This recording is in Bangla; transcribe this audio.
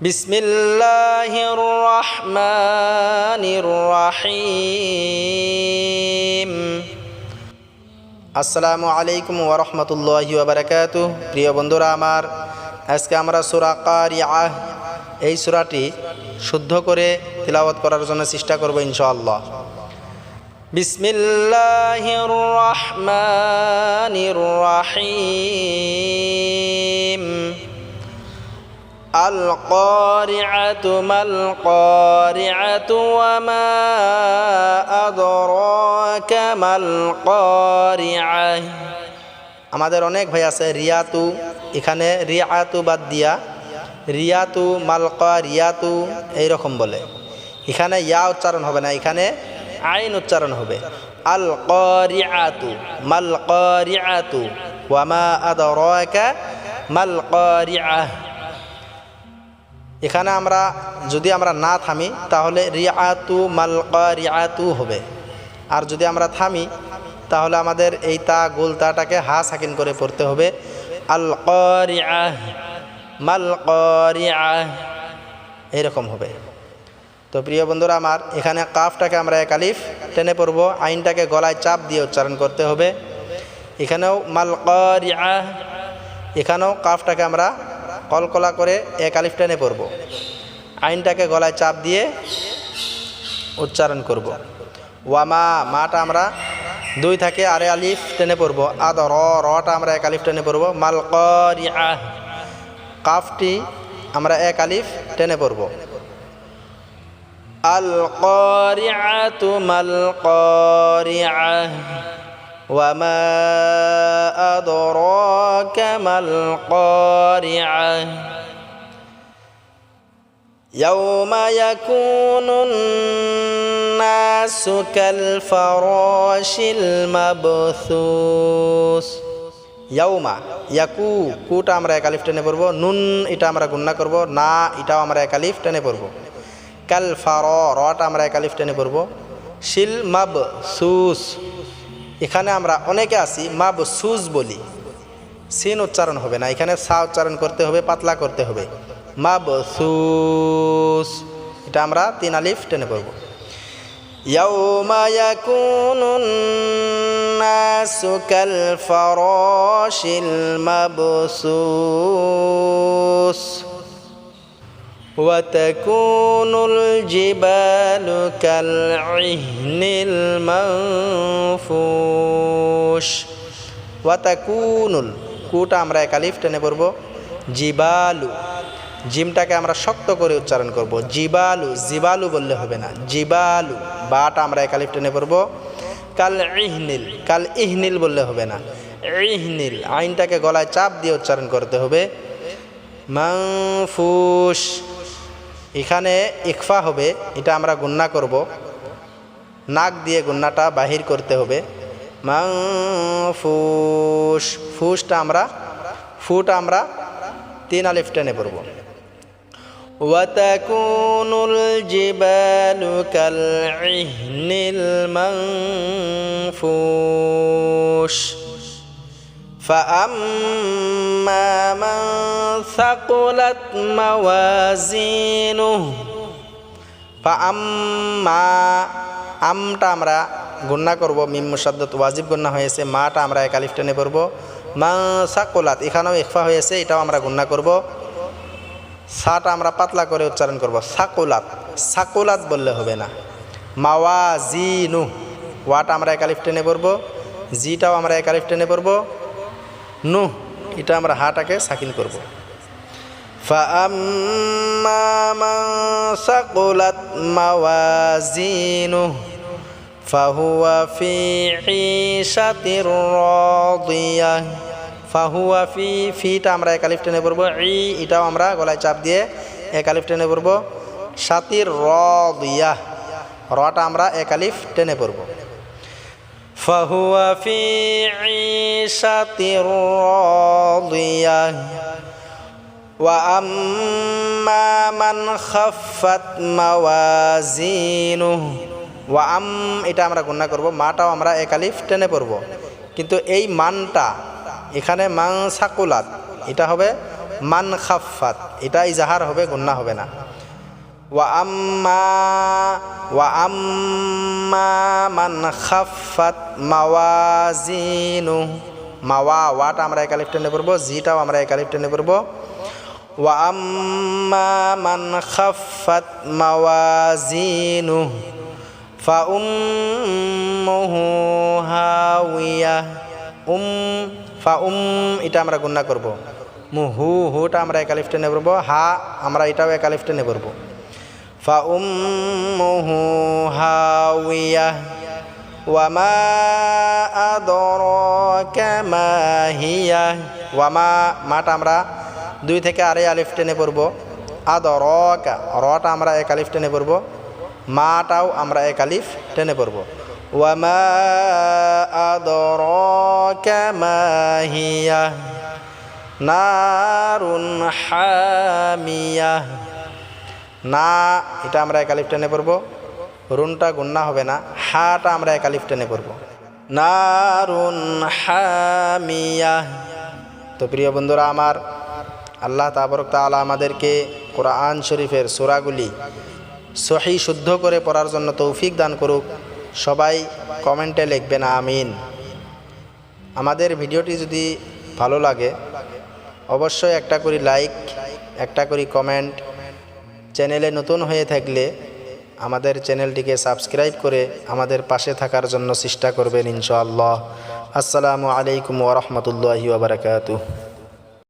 بسم الله الرحمن الرحيم আসসালামু আলাইকুম ওরহমতুল্লাহি ওবরাকাতু প্রিয় বন্ধুরা আমার আজকে আমরা সুরা কারিয়াহ এই সুরাটি শুদ্ধ করে তিলাওয়াত করার জন্য চেষ্টা করব ইনশাআল্লাহ বিসমিল্লাহির রহমানির রহিম القارعة ما القارعة وما أدراك ما القارعة আমাদের অনেক ভাই আছে রিয়াতু এখানে রিয়াতু বাদ দিয়া রিয়াতু মালকা রিয়াতু এইরকম বলে এখানে ইয়া উচ্চারণ হবে না এখানে আইন উচ্চারণ হবে আল কারিআতু মাল কারিআতু ওয়ামা আদরাকা মাল কারিআহ এখানে আমরা, যদি আমরা না থামি, তাহলে রিয়াতু মালকা রিয়াতু হবে। আর যদি আমরা থামি, তাহলে আমাদের এই তা, গোল তাটাকে হা সাকিন করে পড়তে হবে। আল কারিয়াহ মাল কারিয়াহ এইরকম হবে। তো প্রিয় বন্ধুরা আমার, এখানে কাফটাকে আমরা এক আলিফ টেনে পড়ব, আইনটাকে গলায় চাপ দিয়ে উচ্চারণ করতে হবে। এখানেও মাল কারিয়াহ এখানেও কাফটাকে আমরা কলকলা করে এক আলিফ টেনে পড়ব। আইনটাকে গলায় চাপ দিয়ে উচ্চারণ করব। ওয়ামা মাটা আমরা দুই থাকে আরে আলিফ টেনে পড়ব। আদ, র, রটা আমরা এক আলিফ টেনে পড়ব। মাল কাফটি আমরা এক আলিফ টেনে পড়ব। আল করিআতু মাল ওয়ামা ما القارعة يوم يكون الناس كالفراش المبثوث ইয়াউমা ইয়াকু কুটা আমরা একালিফ টেনে পড়বো নুন এটা আমরা গুন্না করব না এটাও আমরা একালিফ টেনে পড়বো কাল ফার রটা আমরা একালিফ টেনে পড়বো শিল মাব সুস এখানে আমরা অনেকে আছি মাব সুজ বলি সিন উচ্চারণ হবে না এখানে সা উচ্চারণ করতে হবে পাতলা করতে হবে মাব সুস এটা আমরা তিন আলিফ টেনে পড়ব يوم يكون الناس كالفراش المبثوث وتكون الجبال كالعهن المنفوش وتكون কুটা আমরা একালিফ টেনে পড়ব। জিবালু। জিমটাকে আমরা শক্ত করে উচ্চারণ করব। জিবালু জিবালু বললে হবে না। জিবালু, বাটা আমরা একালিফ টেনে পড়ব। কাল ইহনিল কাল ইহনিল বললে হবে না। ইহনিল, আইনটাকে গলায় চাপ দিয়ে উচ্চারণ করতে হবে। মাংফুস এখানে ইকফা হবে, এটা আমরা গুন্না করব। নাক দিয়ে গুন্নাটা বাহির করতে হবে। মাং ফুস ফুসটা আমরা ফুটা আমরা তিন আলিফ টেনে পড়ব وتكون الجبال كالعهن المنفوش فأما من ثقلت موازينه فأما আমটা আমরা গুন্না করব মিম মুসাদ্দত ওয়াজিব গুন্না হয়েছে মাটা আমরা একালিফ টেনে পড়ব মা সাকোলাত এখানেও ইকফা হয়েছে এটাও আমরা গুন্না করব সাটা আমরা পাতলা করে উচ্চারণ করব সাকুলাত সাকুলাত বললে হবে না মাওয়া জি নু ওয়াটা আমরা একালিফ টেনে পড়ব জিটাও আমরা একালিফ টেনে পড়ব নু এটা আমরা হাটাকে সাকিন করব فأما من ثقلت موازينه فهو في عيشة راضية ফাহুয়া ফি ফিটা আমরা একালিফ টেনে পড়বো ই এটাও আমরা গলায় চাপ দিয়ে একালিফ টেনে পড়বো সাতির র দিয়া রটা আমরা একালিফ টেনে পড়বো ফাহুয়া ফি ঈশাতির রাদিয়া وأما من خفت موازينه ওয়াম এটা আমরা গুণা করব, মাটাও আমরা একালিফ টেনে পড়ব। কিন্তু এই মানটা, এখানে মাং সাকুলাত, এটা হবে মান খাফাত এটা ইজাহার হবে গুন্না হবে না। ওয়া আম্মা ওয়া আম্মা মান খাফাত মাওয়াজিনু, মাওয়া, ওয়াটা আমরা একালিফ টেনে পড়ব, জিটাও আমরা একালিফ টেনে পড়ব। ওয়া আম্মা মান খাফাত মাওয়াজিনু فأمه هاوية উম ফা উম এটা আমরা গুন্না করব মুহু হুটা আমরা একালিফ টেনে পড়বো হা আমরা এটাও একালিফ টেনে পড়বো ফা উম্মুহু হাওিয়া ওয়ামা আদরাকা মা হিয়া ওয়ামা মাটা আমরা দুই থেকে আড়াই আলিফ টেনে পড়বো আদরকা রটা আমরা এক আলিফ টেনে পড়বো মাটাও আমরা এক আলিফ টেনে পড়ব। ওয়ামা আদরাকা মা হিয়া নারুন হামিয়া। না, এটা আমরা একালিফ টেনে পড়ব। রুনটা গুন্না হবে না, হাটা আমরা একালিফ টেনে পড়ব। নারুন হামিয়া। তো প্রিয় বন্ধুরা আমার, আল্লাহ তাবরক তাআলা আমাদেরকে কোরআন শরীফের সোরাগুলি সহি শুদ্ধ করে পড়ার জন্য তৌফিক দান করুক। সবাই কমেন্টে লিখবেন আমিন। আমাদের ভিডিওটি যদি ভালো লাগে, অবশ্যই একটা করে লাইক, একটা করে কমেন্ট। চ্যানেলে নতুন হয়ে থাকলে আমাদের চ্যানেলটিকে সাবস্ক্রাইব করে আমাদের পাশে থাকার জন্য চেষ্টা করবেন ইনশাআল্লাহ। আসসালামু আলাইকুম ওরহমতুল্লাহি ওবরাকাতুহ